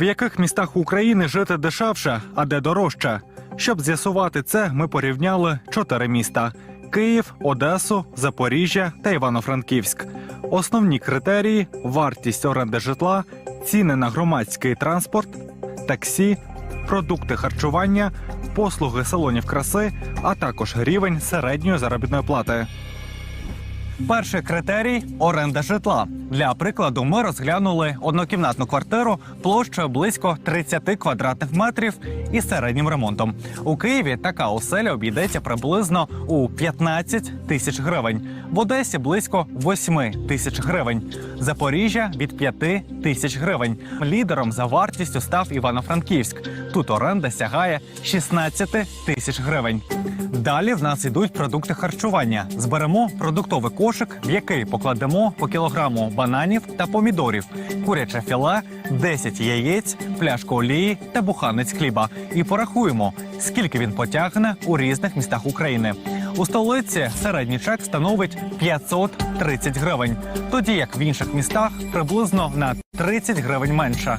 В яких містах України жити дешевше, а де дорожче? Щоб з'ясувати це, ми порівняли чотири міста: Київ, Одесу, Запоріжжя та Івано-Франківськ. Основні критерії: вартість оренди житла, ціни на громадський транспорт, таксі, продукти харчування, послуги салонів краси, а також рівень середньої заробітної плати. Перший критерій оренда житла. Для прикладу, ми розглянули однокімнатну квартиру площею близько 30 квадратних метрів із середнім ремонтом. У Києві така оселя обійдеться приблизно у 15 тисяч гривень, в Одесі близько 8 тисяч гривень, Запоріжжя від 5 тисяч гривень. Лідером за вартістю став Івано-Франківськ. Тут оренда сягає 16 тисяч гривень. Далі в нас ідуть продукти харчування. Зберемо продуктовий кошик, в який покладемо по кілограму бананів та помідорів, куряче філе, 10 яєць, пляшку олії та буханець хліба. І порахуємо, скільки він потягне у різних містах України. У столиці середній чек становить 530 гривень, тоді як в інших містах приблизно на 30 гривень менше.